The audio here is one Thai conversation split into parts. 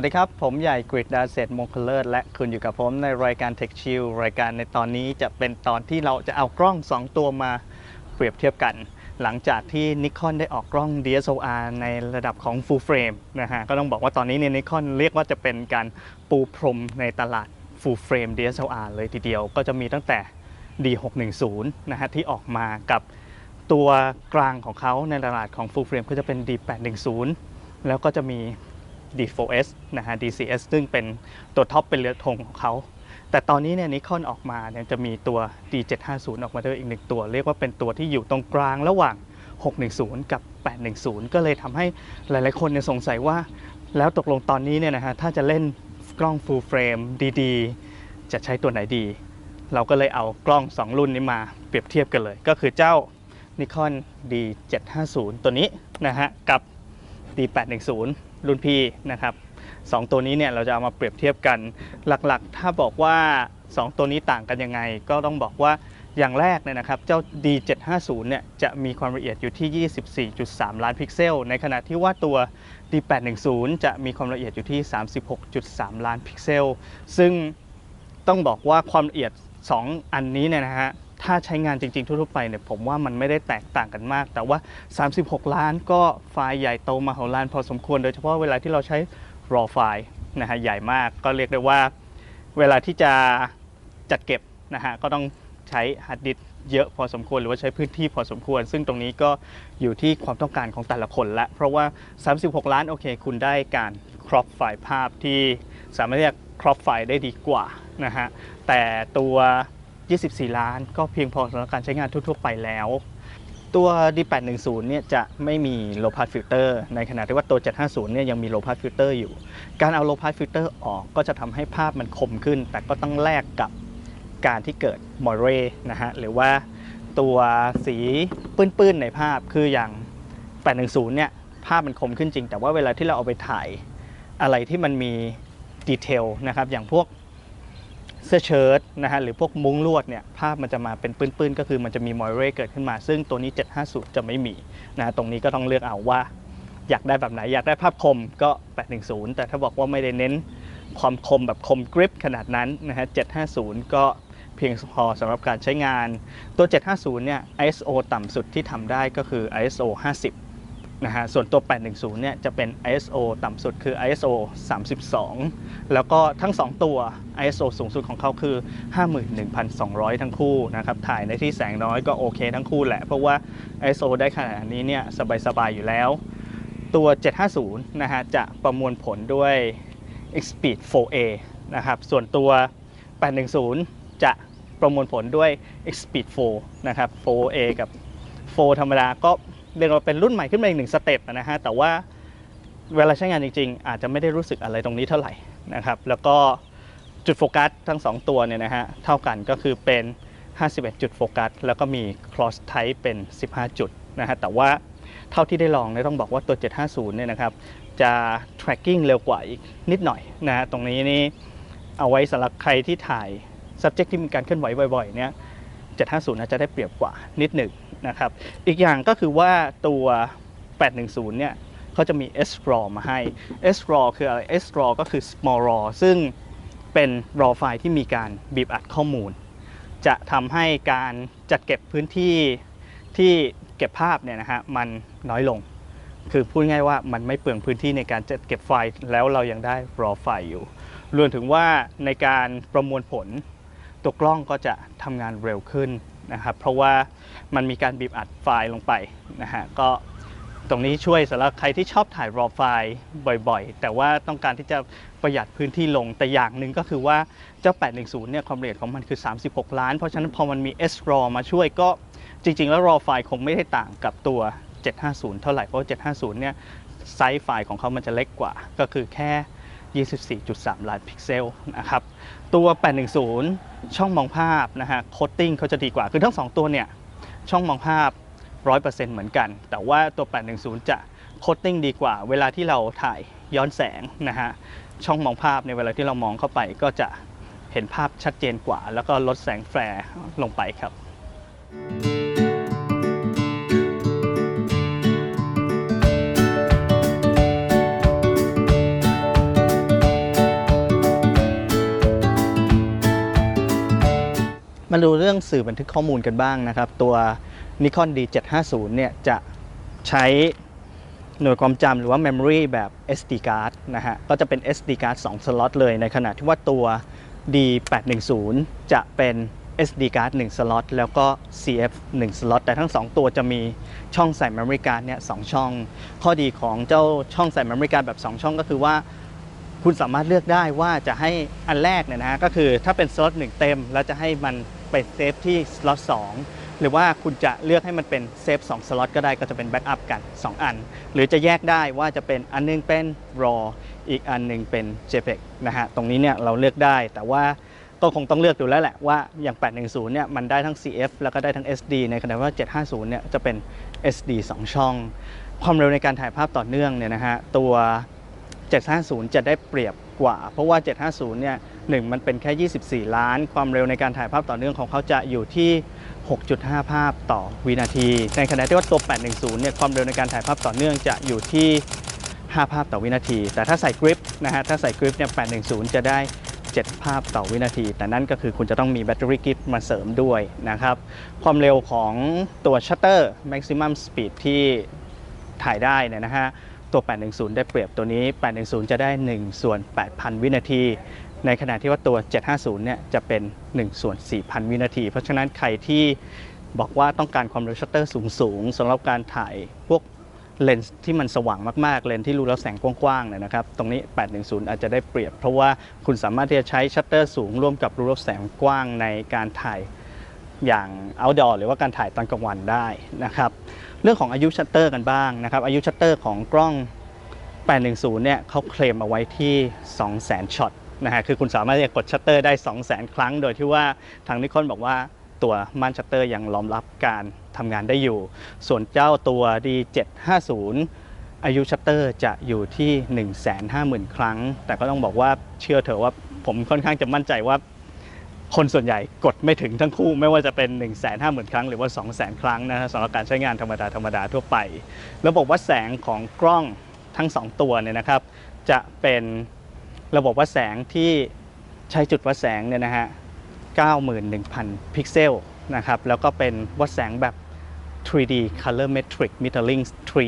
วัสดีครับ ผมใหญ่กริดดาเซตมงคลเลิศและคุณอยู่กับผมในรายการ Tech Chill รายการในตอนนี้จะเป็นตอนที่เราจะเอากล้อง 2 ตัวมาเปรียบเทียบกัน หลังจากที่ Nikon ได้ออกกล้อง DSLR ในระดับของ Full Frame นะฮะ ก็ต้องบอกว่าตอนนี้ใน Nikon เรียกว่าจะเป็นการปูพรมในตลาด Full Frame DSLR เลยทีเดียว ก็จะมีตั้งแต่ D610 นะฮะที่ออกมากับตัวกลางของเขาในตลาดของ Full Frame ก็จะเป็น D810 แล้วก็จะมี D4S นะฮะ DCS ซึ่งเป็นตัวท็อปเป็นเรือธงของเขา แต่ตอนนี้เนี่ยนิคอนออกมาเนี่ยจะมีตัว D750 ออกมาด้วยอีกหนึ่งตัว เรียกว่าเป็นตัวที่อยู่ตรงกลางระหว่าง 610 กับ 810 ก็เลยทำให้หลายๆคนเนี่ยสงสัยว่า แล้วตกลงตอนนี้เนี่ยนะฮะถ้าจะเล่นกล้อง full frame ดีๆ จะใช้ตัวไหนดี เราก็เลยเอากล้อง 2 รุ่นนี้มาเปรียบเทียบกันเลย ก็คือเจ้า Nikon D750 ตัวนี้นะฮะกับ D810 รุ่นพี่นะครับสองตัวนี้เนี่ยเราจะเอามาเปรียบเทียบกันหลักๆ ถ้าบอกว่า 2 ตัวนี้ต่างกันยังไง ก็ต้องบอกว่าอย่างแรกเนี่ยนะครับเจ้า D750 เนี่ยจะมีความละเอียดอยู่ที่ 24.3 ล้านพิกเซล ในขณะที่ว่าตัว D810 จะมีความละเอียดอยู่ที่ 36.3 ล้านพิกเซล ซึ่งต้องบอกว่าความละเอียด 2 อันนี้เนี่ยนะฮะ ถ้าใช้งานจริง ๆ ทั่วๆไปเนี่ยผมว่ามันไม่ได้แตกต่างกันมาก แต่ว่า 36 ล้านก็ไฟล์ใหญ่โตมโหฬารพอสมควร โดยเฉพาะเวลาที่เราใช้ raw ไฟล์นะฮะใหญ่มากก็เรียกได้ว่า เวลาที่จะจัดเก็บนะฮะก็ต้องใช้ฮาร์ดดิสก์เยอะพอสมควรหรือว่าใช้พื้นที่พอสมควร ซึ่งตรงนี้ก็อยู่ที่ความต้องการของแต่ละคนละ เพราะว่า 36 ล้านโอเค คุณได้การครอปไฟล์ภาพที่สามารถที่จะครอปไฟล์ได้ดีกว่านะฮะแต่ตัว 24 ล้าน ก็เพียงพอสำหรับการใช้งานทั่ว ๆ ไปแล้ว ตัว D810 เนี่ยจะไม่มี low pass filter ในขณะที่ว่าตัว 750 เนี่ยยังมี low pass filter อยู่ การเอา low pass filter ออกก็จะทำให้ภาพมันคมขึ้น แต่ก็ต้องแลกกับการที่เกิด moire นะฮะหรือว่าตัวสีปื้นๆในภาพคืออย่าง 810 เนี่ยภาพมันคมขึ้นจริง แต่ว่าเวลาที่เราเอาไปถ่ายอะไรที่มันมีดีเทลนะครับอย่างพวก เสื้อเชิ้ตนะฮะหรือพวกมุ้งลวดเนี่ยภาพมันจะมาเป็นปื้นๆ ก็คือมันจะมีมอยเรเกิดขึ้นมา ซึ่งตัวนี้ 750 จะไม่มีนะฮะตรงนี้ก็ต้องเลือกเอาว่า อยากได้แบบไหนอยากได้ภาพคมก็ 810 แต่ถ้าบอกว่าไม่ได้เน้นความคมแบบคมกริปขนาดนั้นนะฮะ750 ก็เพียงพอสำหรับการใช้งานตัว 750 เนี่ย ISO ต่ำสุดที่ทำได้ก็คือ ISO 50 นะฮะส่วนตัว 810 เนี่ยจะเป็น ISO ต่ำสุดคือ ISO 32 แล้วก็ทั้ง 2 ตัว ISO สูงสุดของเขาคือ 51,200 ทั้งคู่นะครับ ถ่ายในที่แสงน้อยก็โอเคทั้งคู่แหละ เพราะว่า ISO ได้ขนาดนี้เนี่ยสบาย ๆ อยู่แล้ว ตัว 750 นะฮะจะประมวลผลด้วย Xpeed 4A นะครับ ส่วนตัว 810 จะประมวลผลด้วย Xpeed 4 นะครับ 4A กับ 4 ธรรมดาก็ เรียกว่าเป็นรุ่นใหม่ขึ้นมาอีกหนึ่งสเต็ปนะฮะแต่ว่าเวลาใช้งานจริง ๆ อาจจะไม่ได้รู้สึกอะไรตรงนี้เท่าไหร่นะครับแล้วก็จุดโฟกัสทั้ง 2 ตัวเนี่ยนะฮะเท่ากันก็คือเป็น 51 จุดโฟกัส แล้วก็มี cross type เป็น 15 จุดนะฮะแต่ว่าเท่าที่ได้ลองเนี่ยต้องบอกว่าตัว 750 เนี่ยนะครับจะ tracking เร็วกว่าอีกนิดหน่อยนะฮะตรงนี้นี่เอาไว้สำหรับใครที่ถ่าย subject ที่มีการเคลื่อนไหวบ่อยๆเนี่ย750น่าจะได้เปรียบกว่านิดหนึ่ง นะครับ อีกอย่างก็คือว่าตัว 810 เนี่ยเขาจะมี S RAW มาให้ S RAW คืออะไร S RAW ก็คือ small raw ซึ่งเป็น raw ไฟล์ที่มีการบีบอัดข้อมูล จะทำให้การจัดเก็บพื้นที่ที่เก็บภาพเนี่ยนะฮะมันน้อยลง คือพูดง่ายว่ามันไม่เปลืองพื้นที่ในการจัดเก็บไฟล์แล้วเรายังได้ raw ไฟล์อยู่ รวมถึงว่าในการประมวลผลตัวกล้องก็จะทำงานเร็วขึ้น นะครับ เพราะว่ามันมีการบีบอัดไฟล์ลงไปนะฮะก็ตรงนี้ช่วยสำหรับใครที่ชอบถ่าย raw ไฟล์บ่อยๆ แต่ว่าต้องการที่จะประหยัดพื้นที่ลง แต่อย่างหนึ่งก็คือว่าเจ้า 810 เนี่ยความละเอียดของมันคือ 36 ล้าน เพราะฉะนั้นพอมันมี S RAW มาช่วยก็จริง ๆ แล้ว raw ไฟล์คงไม่ได้ต่างกับตัว 750 เท่าไหร่ เพราะว่า750 เนี่ยไซส์ไฟล์ของเขามันจะเล็กกว่า ก็คือแค่ 24.3 ล้านพิกเซลนะครับ ตัว 810 ช่องมองภาพนะฮะโคตติ้งเขาจะดีกว่า คือทั้ง 2 ตัวเนี่ย ช่องมองภาพ 100%เหมือนกัน แต่ว่าตัว 810 จะโคตติ้งดีกว่า เวลาที่เราถ่ายย้อนแสงนะฮะ ช่องมองภาพในเวลาที่เรามองเข้าไปก็จะเห็นภาพชัดเจนกว่า แล้วก็ลดแสงแฟร์ลงไปครับ มาดูเรื่องสื่อบันทึกข้อมูลกันบ้างนะครับ ตัว Nikon D750 เนี่ยจะใช้หน่วยความจำหรือว่า Memory แบบ SD card นะฮะ ก็จะเป็น SD card 2 สล็อตเลยในขณะที่ว่าตัว D810 จะเป็น SD card 1 สล็อตแล้วก็ CF 1 สล็อตแต่ทั้ง 2 ตัวจะมีช่องใส่ Memory card เนี่ยสองช่อง ข้อดีของเจ้าช่องใส่ Memory card แบบ 2 ช่องก็คือว่า คุณสามารถเลือกได้ว่าจะให้อันแรกเนี่ยนะฮะก็คือถ้าเป็นสล็อตหนึ่งเต็ม แล้วจะให้มันไปเซฟที่สล็อตสองหรือว่าคุณจะเลือกให้มันเป็นเซฟ2สล็อตก็ได้ก็จะเป็นแบ็กอัพกัน 2 อัน หรือจะแยกได้ว่าจะเป็นอันหนึงเป็น RAW อีกอันหนึงเป็น JPEG นะฮะตรงนี้เนี่ยเราเลือกได้แต่ว่าก็คงต้องเลือกดูแล้วแหละว่าอย่าง 810 เนี่ยมันได้ทั้ง CF แล้วก็ได้ทั้ง SD ในขณะว่า 750 เนี่ยจะเป็น SD 2 ช่อง ความเร็วในการถ่ายภาพต่อเนื่องเนี่ยนะฮะตัว 750 จะได้เปรียบกว่า เพราะว่า 750 เนี่ยหนึ่งมันเป็นแค่ 24 ล้าน ความเร็วในการถ่ายภาพต่อเนื่องของเขาจะอยู่ที่ 6.5 ภาพต่อวินาที ในขณะที่ว่าตัว 810 เนี่ยความเร็วในการถ่ายภาพต่อเนื่องจะอยู่ที่ 5 ภาพต่อวินาที แต่ถ้าใส่กริปนะฮะถ้าใส่กริปเนี่ย 810 จะได้ 7 ภาพต่อวินาที แต่นั่นก็คือคุณจะต้องมีแบตเตอรี่กริปมาเสริมด้วยนะครับ ความเร็วของตัวชัตเตอร์ maximum speed ที่ถ่ายได้เนี่ยนะฮะ ตัว 810 ได้เปรียบตัวนี้ 810 จะได้ 1 ส่วน 8,000 วินาที ในขณะที่ว่าตัว 750 เนี่ยจะเป็น 1 ส่วน 4,000 วินาที เพราะฉะนั้นใครที่บอกว่าต้องการความเร็วชัตเตอร์สูงๆสำหรับการถ่ายพวกเลนส์ที่มันสว่างมากๆ เลนส์ที่รูแล้วแสงกว้างๆเนี่ยนะครับ ตรงนี้ 810 อาจจะได้เปรียบ เพราะว่าคุณสามารถที่จะใช้ชัตเตอร์สูงร่วมกับรูแล้วแสงกว้างในการถ่ายอย่าง outdoor หรือว่าการถ่ายตอนกลางวันได้นะครับ เรื่องของอายุชัตเตอร์กันบ้างนะครับ อายุชัตเตอร์ของกล้อง 810 เนี่ยเขาเคลมเอาไว้ที่ 200,000 ช็อตนะฮะ คือคุณสามารถจะกดชัตเตอร์ได้ 200,000 ครั้ง โดยที่ว่าทางนิคอนบอกว่าตัวม่านชัตเตอร์ยังรองรับการทำงานได้อยู่ ส่วนเจ้าตัว D750 อายุชัตเตอร์จะอยู่ที่ 150,000 ครั้ง แต่ก็ต้องบอกว่าเชื่อเถอะว่าผมค่อนข้างจะมั่นใจว่า คนส่วนใหญ่กดไม่ถึงทั้งคู่ไม่ว่าจะเป็น 1 5 0 0 0 0 ครั้งหรือว่า2 0 0 0 0 0 ครั้งนะฮะสำหรับการใช้งานธรรมดาธรรมดาทั่วไป ระบบวัดแสงของกล้องทั้ง 2 ตัวเนี่ยนะครับ จะเป็นระบบวัดแสงที่ใช้จุดวัดแสงเนี่ยนะฮะ 91,000 พิกเซลนะครับ แล้วก็เป็นวัดแสงแบบ 3D Colorimetric Metering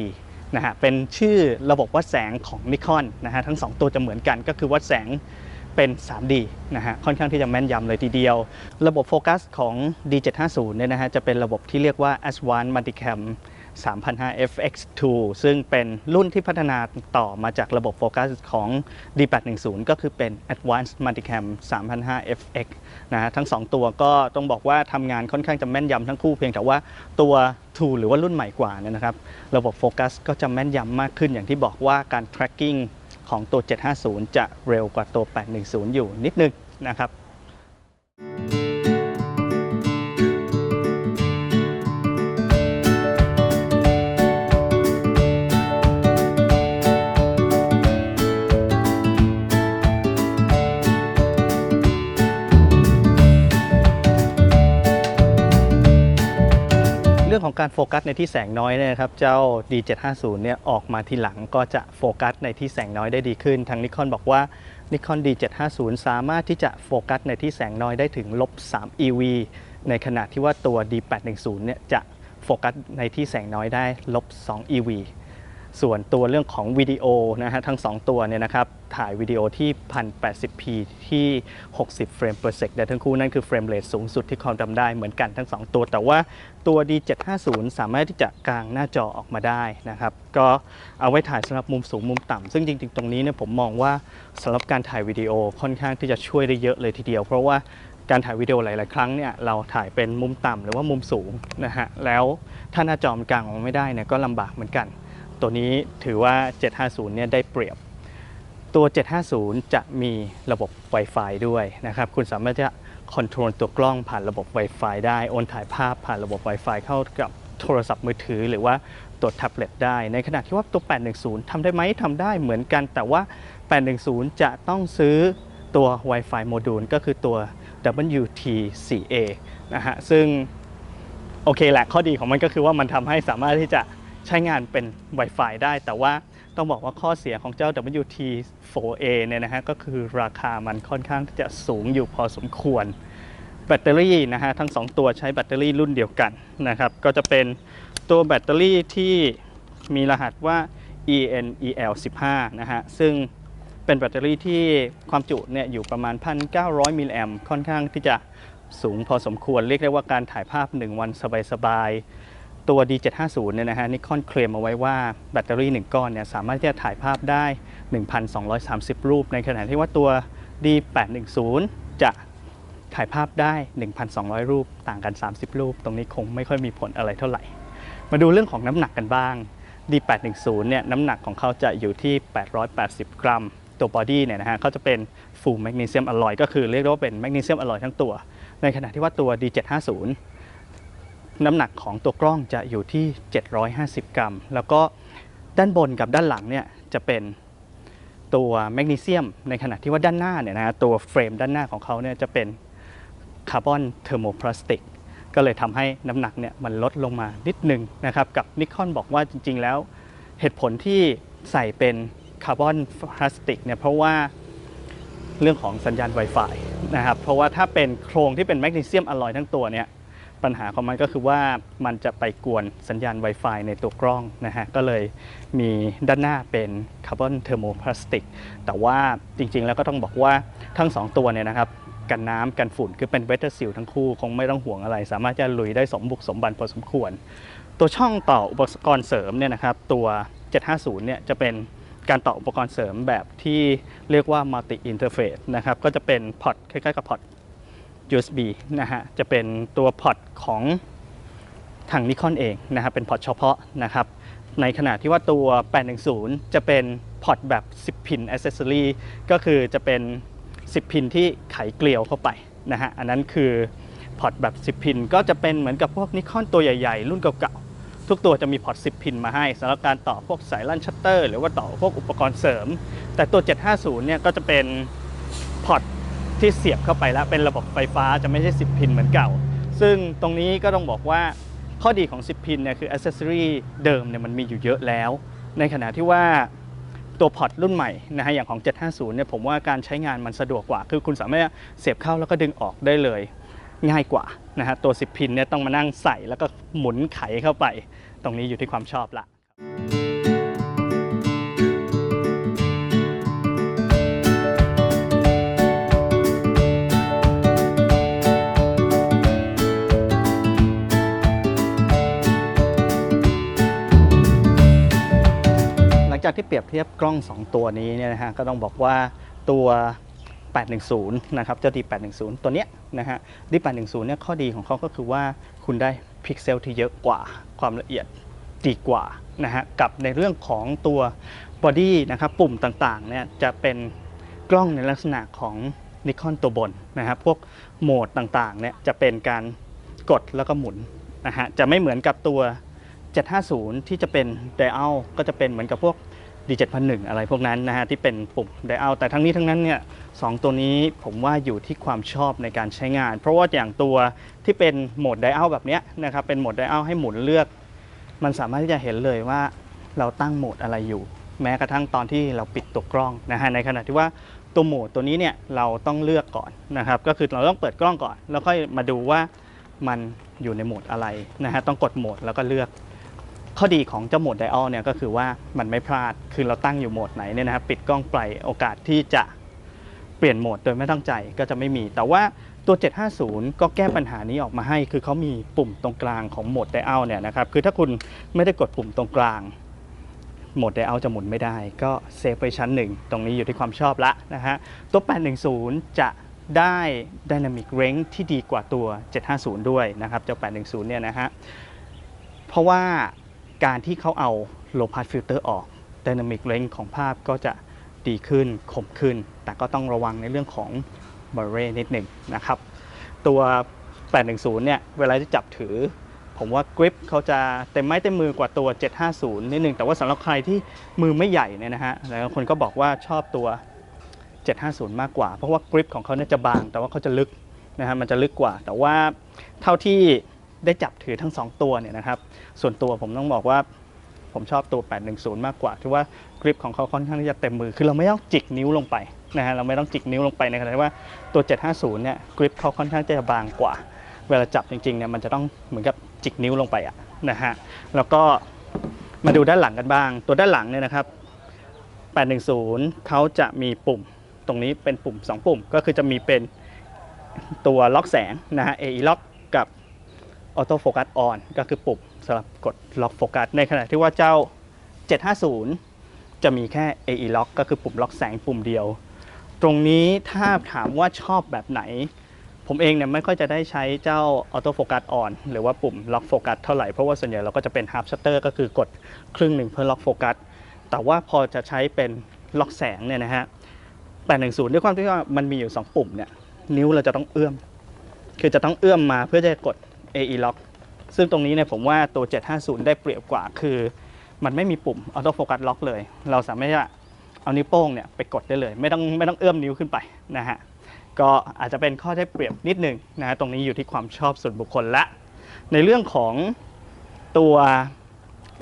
3นะฮะ เป็นชื่อระบบวัดแสงของ Nikon นะฮะ ทั้ง 2 ตัวจะเหมือนกันก็คือวัดแสง เป็น 3D นะฮะค่อนข้างที่จะแม่นยำเลยทีเดียว ระบบโฟกัสของ D750 เนี่ยนะฮะจะเป็นระบบที่เรียกว่า Advanced Multicam 3005 FX2 ซึ่งเป็นรุ่นที่พัฒนาต่อมาจากระบบโฟกัสของ D810 ก็คือเป็น Advanced Multicam 3005 FX นะฮะทั้ง 2 ตัวก็ต้องบอกว่าทำงานค่อนข้างจะแม่นยำทั้งคู่เพียงแต่ว่าตัว 2 หรือว่ารุ่นใหม่กว่านี่นะครับ ระบบโฟกัสก็จะแม่นยำมากขึ้นอย่างที่บอกว่าการ tracking ของตัว 750 จะเร็วกว่าตัว 810 อยู่นิดนึงนะครับ Thank you รื่องของการโฟกัสในที่แสงน้อยเนี่ยครับเจ้า D750 เนี่ยออกมาทีหลังก็จะโฟกัสในที่แสงน้อยได้ดีขึ้น ทางนิคอนบอกว่านิคอน D750 สามารถที่จะโฟกัสในที่แสงน้อยได้ถึงลบ3 EV ในขณะที่ว่าตัว D810 เนี่ยจะโฟกัสในที่แสงน้อยได้ลบ2 EV ส่วนตัวเรื่องของวิดีโอนะฮะทั้ง 2 ตัวเนี่ยนะครับถ่ายวิดีโอที่ 1080p ที่ 60 เฟรม per sec ได้ทั้งคู่นั่นคือเฟรมเรทสูงสุดที่ความจำได้เหมือนกันทั้ง 2 ตัว แต่ว่าตัว D750 สามารถที่จะกางหน้าจอออกมาได้นะครับ ก็เอาไว้ถ่ายสำหรับมุมสูงมุมต่ำซึ่งจริงๆ ตรงนี้เนี่ยผมมองว่าสำหรับการถ่ายวิดีโอค่อนข้างที่จะช่วยได้เยอะเลยทีเดียว เพราะว่าการถ่ายวิดีโอหลาย ๆ ครั้งเนี่ยเราถ่ายเป็นมุมต่ำหรือว่ามุมสูงนะฮะแล้วถ้าหน้าจอมันกางออกมาไม่ได้เนี่ยก็ลำบากเหมือนกัน ตัวนี้ถือว่า 750 เนี่ยได้เปรียบ ตัว 750 จะมีระบบ Wi-Fi ด้วยนะครับ คุณสามารถจะคอนโทรลตัวกล้องผ่านระบบ Wi-Fi ได้ โอนถ่ายภาพผ่านระบบ Wi-Fi เข้ากับโทรศัพท์มือถือหรือว่าตัวแท็บเล็ตได้ ในขณะที่ว่าตัว 810ทำได้ไหมทำได้เหมือนกัน แต่ว่า 810 จะต้องซื้อตัว Wi-Fi โมดูลก็คือตัว WT4A นะฮะ ซึ่งโอเคแหละข้อดีของมันก็คือว่ามันทำให้สามารถที่จะ ใช้งานเป็น Wi-Fi ได้ แต่ว่าต้องบอกว่าข้อเสียของเจ้า WT4A เนี่ยนะฮะก็คือราคามันค่อนข้างที่จะสูงอยู่พอสมควร แบตเตอรี่นะฮะทั้ง 2 ตัวใช้แบตเตอรี่รุ่นเดียวกันนะครับก็จะเป็นตัวแบตเตอรี่ที่มีรหัสว่า ENEL 15 นะฮะซึ่งเป็นแบตเตอรี่ที่ความจุเนี่ยอยู่ประมาณ 1,900 มิลลิแอมค่อนข้างที่จะสูงพอสมควรเรียกได้ว่าการถ่ายภาพ 1 วันสบายๆ ตัว D750 เนี่ยนะฮะนิคอนเคลมเอาไว้ว่าแบตเตอรี่ 1 ก้อนเนี่ยสามารถที่จะถ่ายภาพได้ 1,230 รูป ในขณะที่ว่าตัว D810 จะถ่ายภาพได้ 1,200 รูป ต่างกัน 30 รูป ตรงนี้คงไม่ค่อยมีผลอะไรเท่าไหร่ มาดูเรื่องของน้ำหนักกันบ้าง D810 เนี่ยน้ำหนักของเขาจะอยู่ที่ 880 กรัม ตัวบอดี้เนี่ยนะฮะเขาจะเป็น full magnesium alloy ก็คือเรียกว่าเป็น magnesium alloy ทั้งตัว ในขณะที่ว่าตัว D750 น้ำหนักของตัวกล้องจะอยู่ที่ 750 กรัม แล้วก็ด้านบนกับด้านหลังเนี่ยจะเป็นตัวแมกนีเซียม ในขณะที่ว่าด้านหน้าเนี่ยนะฮะตัวเฟรมด้านหน้าของเขาเนี่ยจะเป็นคาร์บอนเทอร์โมพลาสติก ก็เลยทำให้น้ำหนักเนี่ยมันลดลงมานิดนึงนะครับ กับนิคอนบอกว่าจริง ๆ แล้วเหตุผลที่ใส่เป็นคาร์บอนพลาสติกเนี่ยเพราะว่าเรื่องของสัญญาณ Wi-Fi นะครับ เพราะว่าถ้าเป็นโครงที่เป็นแมกนีเซียมอลลอยทั้งตัวเนี่ย ปัญหาของมันก็คือว่ามันจะไปกวนสัญญาณ Wi-Fi ในตัวกล้องนะฮะ ก็เลยมีด้านหน้าเป็นคาร์บอนเทอร์โมพลาสติก แต่ว่าจริงๆ แล้วก็ต้องบอกว่าทั้ง 2 ตัวเนี่ยนะครับกันน้ำกันฝุ่นคือเป็นเวทเทอร์ซิลทั้งคู่คงไม่ต้องห่วงอะไร สามารถจะลุยได้สมบุกสมบันพอสมควร ตัวช่องต่ออุปกรณ์เสริมเนี่ยนะครับตัว 750 เนี่ยจะเป็นการต่ออุปกรณ์เสริมแบบที่เรียกว่า multi interface นะครับก็จะเป็นพอร์ตคล้ายๆกับพอร์ต USB นะฮะจะเป็นตัวพอร์ตของทางนิคอนเองนะครับเป็นพอร์ตเฉพาะนะครับในขณะที่ว่าตัว 810 จะเป็นพอร์ตแบบ 10 พิน accessory ก็คือจะเป็น 10 พินที่ไขเกลียวเข้าไปนะฮะอันนั้นคือพอร์ตแบบ 10 พินก็จะเป็นเหมือนกับพวกนิคอนตัวใหญ่ๆ รุ่นเก่าๆ ทุกตัวจะมีพอร์ต 10 พินมาให้สำหรับการต่อพวกสายลั่นชัตเตอร์หรือว่าต่อพวกอุปกรณ์เสริม แต่ตัว 750 เนี่ยก็จะเป็นพอร์ต ที่เสียบเข้าไปแล้วเป็นระบบไฟฟ้าจะไม่ใช่ 10 พินเหมือนเก่า ซึ่งตรงนี้ก็ต้องบอกว่าข้อดีของ 10 พินเนี่ยคืออ c เซสซอรีเดิมเนี่ยมันมีอยู่เยอะแล้ว ในขณะที่ว่าตัวพอร์ตรุ่นใหม่นะฮะอย่างของ 750 เนี่ยผมว่าการใช้งานมันสะดวกกว่า คือคุณสามารถเสียบเข้าแล้วก็ดึงออกได้เลย ง่ายกว่านะฮะตัว 10 พินเนี่ยต้องมานั่งใส่แล้วก็หมุนไขเข้าไป ตรงนี้อยู่ที่ความชอบละ จากที่เปรียบเทียบกล้อง 2 ตัวนี้เนี่ยนะฮะก็ต้องบอกว่าตัว 810 นะครับ เจ้า D810 ตัวเนี้ยนะฮะ D810 เนี่ยข้อดีของเขาก็คือว่าคุณได้พิกเซลที่เยอะกว่าความละเอียดดีกว่านะฮะกับในเรื่องของตัวบอดี้นะครับปุ่มต่างๆเนี่ยจะเป็นกล้องในลักษณะของนิคอนตัวบนนะครับพวกโหมดต่างๆเนี่ยจะเป็นการกดแล้วก็หมุนนะฮะจะไม่เหมือนกับตัว 750 ที่จะเป็น dial ก็จะเป็นเหมือนกับพวก D7001 อะไรพวกนั้นนะฮะที่เป็นปุ่ม dial แต่ทั้งนี้ทั้งนั้นเนี่ยสองตัวนี้ผมว่าอยู่ที่ความชอบในการใช้งาน เพราะว่าอย่างตัวที่เป็นโหมด dial แบบเนี้ยนะครับเป็นโหมด dial ให้หมุนเลือก มันสามารถที่จะเห็นเลยว่าเราตั้งโหมดอะไรอยู่ แม้กระทั่งตอนที่เราปิดตัวกล้องนะฮะในขณะที่ว่าตัวโหมดตัวนี้เนี่ยเราต้องเลือกก่อนนะครับก็คือเราต้องเปิดกล้องก่อน แล้วค่อยมาดูว่ามันอยู่ในโหมดอะไรนะฮะต้องกดโหมดแล้วก็เลือก ข้อดีของเจ้าโหมดไดอ l เนี่ยก็คือว่ามันไม่พลาดคือเราตั้งอยู่โหมดไหนเนี่ยนะครับปิดกล้องไปโอกาสที่จะเปลี่ยนโหมดโดยไม่ตั้งใจก็จะไม่มี แต่ว่าตัว 750 ก็แก้ปัญหานี้ออกมาให้ คือเขามีปุ่มตรงกลางของโหมดไดอ l เนี่ยนะครับคือถ้าคุณไม่ได้กดปุ่มตรงกลางโหมดไดอ l จะหมุนไม่ได้ ก็เซฟไปชั้นหนึ่งตรงนี้อยู่ที่ความชอบละนะฮะตัว 810 จะได้ Dynamic Range ที่ดีกว่าตัว 750 ด้วยนะครับเจ้า810 เนี่ยนะฮะเพราะว่า การที่เขาเอา low pass filter ออก dynamic range ของภาพก็จะดีขึ้นคมขึ้น แต่ก็ต้องระวังในเรื่องของ b l u r y นิดหนึ่งนะครับ ตัว 810 เนี่ย เวลาที่จับถือ ผมว่ากริปเขาจะเต็มไม้เต็มมือกว่าตัว 750 นิดหนึ่ง แต่ว่าสำหรับใครที่มือไม่ใหญ่เนี่ยนะฮะหลายคนก็บอกว่าชอบตัว 750 มากกว่า เพราะว่ากริปของเขาเนี่ยจะบาง แต่ว่าเขาจะลึกนะฮะ มันจะลึกกว่า แต่ว่าเท่าที่ ได้จับถือทั้ง 2 ตัวเนี่ยนะครับ ส่วนตัวผมต้องบอกว่าผมชอบตัว 810 มากกว่าที่ว่ากริปของเขาค่อนข้างที่จะเต็มมือ คือเราไม่ต้องจิกนิ้วลงไปนะฮะ เราไม่ต้องจิกนิ้วลงไปในขณะที่ว่าตัว 750 เนี่ยกริปเขาค่อนข้างจะบางกว่า เวลาจับจริงๆ เนี่ยมันจะต้องเหมือนกับจิกนิ้วลงไปอะนะฮะ แล้วก็มาดูด้านหลังกันบ้าง ตัวด้านหลังเนี่ยนะครับ 810 เขาจะมีปุ่ม ตรงนี้เป็นปุ่ม 2 ปุ่ม ก็คือจะมีเป็นตัวล็อกแสงนะฮะ AE Lock กับ Auto Focus On ก็คือปุ่มสำหรับกดล็อกโฟกัสในขณะที่ว่าเจ้า 750 จะมีแค่ AE Lock ก็คือปุ่มล็อกแสงปุ่มเดียว ตรงนี้ถ้าถามว่าชอบแบบไหน ผมเองเนี่ยไม่ค่อยจะได้ใช้เจ้า Auto Focus On หรือว่าปุ่มล็อกโฟกัสเท่าไหร่ เพราะว่าส่วนใหญ่เราก็จะเป็น Half Shutter ก็คือกดครึ่งหนึ่งเพื่อล็อกโฟกัสแต่ว่าพอจะใช้เป็นล็อกแสงเนี่ยนะฮะ810 ด้วยความที่ว่ามันมีอยู่ 2 ปุ่มเนี่ยนิ้วเราจะต้องเอื้อม คือจะต้องเอื้อมมาเพื่อจะกด AE Lock ซึ่งตรงนี้เนี่ยผมว่าตัว 750 ได้เปรียบกว่าคือ มันไม่มีปุ่ม Auto Focus Lock เลย เราสามารถจะเอานิ้วโป้งเนี่ยไปกดได้เลย ไม่ต้องไม่ต้องเอื้อมนิ้วขึ้นไปนะฮะก็อาจจะเป็นข้อได้เปรียบนิดนึงนะฮะตรงนี้อยู่ที่ความชอบส่วนบุคคลละ ในเรื่องของตัว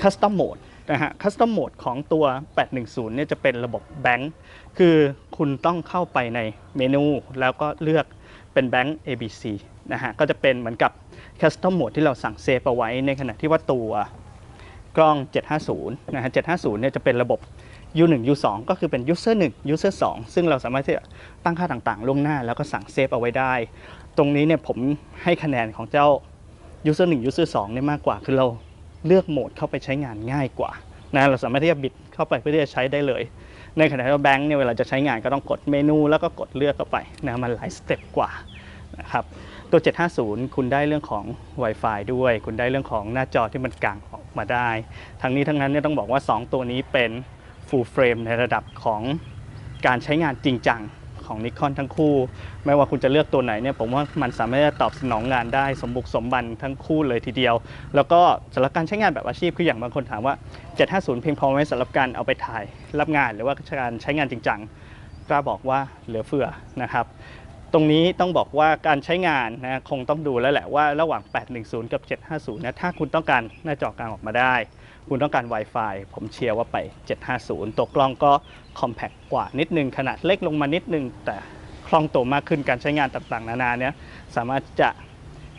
Custom Mode นะฮะ Custom Mode ของตัว 810 เนี่ยจะเป็นระบบแบงค์คือคุณต้องเข้าไปในเมนูแล้วก็เลือกเป็นแบงค์ ABC นะฮะก็จะเป็นเหมือนกับ Custom Mode ที่เราสั่งเซฟเอาไว้ในขณะที่ว่าตัวกล้อง 750 นะฮะ 750 เนี่ยจะเป็นระบบ U1 U2 ก็คือเป็น User 1 User 2 ซึ่งเราสามารถที่จะตั้งค่าต่างๆ ล่วงหน้าแล้วก็สั่งเซฟเอาไว้ได้ ตรงนี้เนี่ยผมให้คะแนนของเจ้า User 1 User 2เนี่ยมากกว่า คือเราเลือกโหมดเข้าไปใช้งานง่ายกว่า นะ เราสามารถที่จะบิดเข้าไปเพื่อที่จะใช้ได้เลย ในขณะที่ว่าแบงค์เนี่ยเวลาจะใช้งานก็ต้องกดเมนูแล้วก็กดเลือกเข้าไปนะ มันหลายสเต็ปกว่านะครับ ตัว 750 คุณได้เรื่องของ Wi-Fi ด้วย คุณได้เรื่องของหน้าจอที่มันกางออกมาได้ ทั้งนี้ทั้งนั้นเนี่ยต้องบอกว่า 2 ตัวนี้เป็น full frame ในระดับของการใช้งานจริงจังของนิคอนทั้งคู่ ไม่ว่าคุณจะเลือกตัวไหนเนี่ยผมว่ามันสามารถจะตอบสนองงานได้สมบุกสมบันทั้งคู่เลยทีเดียว แล้วก็สำหรับการใช้งานแบบอาชีพคืออย่างบางคนถามว่า 750 เพียงพอไหมสำหรับการเอาไปถ่ายรับงาน หรือว่าการใช้งานจริงจังกล้าบอกว่าเหลือเฟือนะครับ ตรงนี้ต้องบอกว่าการใช้งานนะคงต้องดูแล้วแหละว่าระหว่าง 810 กับ 750นะถ้าคุณต้องการหน้าจอกลางออกมาได้ คุณต้องการ Wi-Fi ผมเชียร์ว่าไป 750 ตัวกล้องก็คอมแพคกว่านิดนึง ขนาดเล็กลงมานิดนึง แต่คล่องตัวมากขึ้นการใช้งานต่างๆ นานาเนี่ยสามารถจะ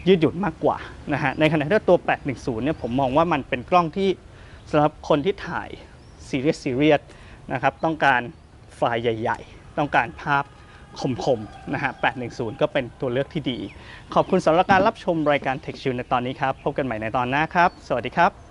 ยืดหยุ่นมากกว่านะฮะในขณะที่ตัว 810 เนี่ยผมมองว่ามันเป็นกล้องที่สำหรับคนที่ถ่ายซีเรียสซีเรียสนะครับต้องการไฟล์ใหญ่ ๆ ต้องการภาพ คมๆนะฮะ 810 ก็เป็นตัวเลือกที่ดี ขอบคุณสำหรับการรับชมรายการ Tech Shield ในตอนนี้ครับ พบกันใหม่ในตอนหน้าครับ สวัสดีครับ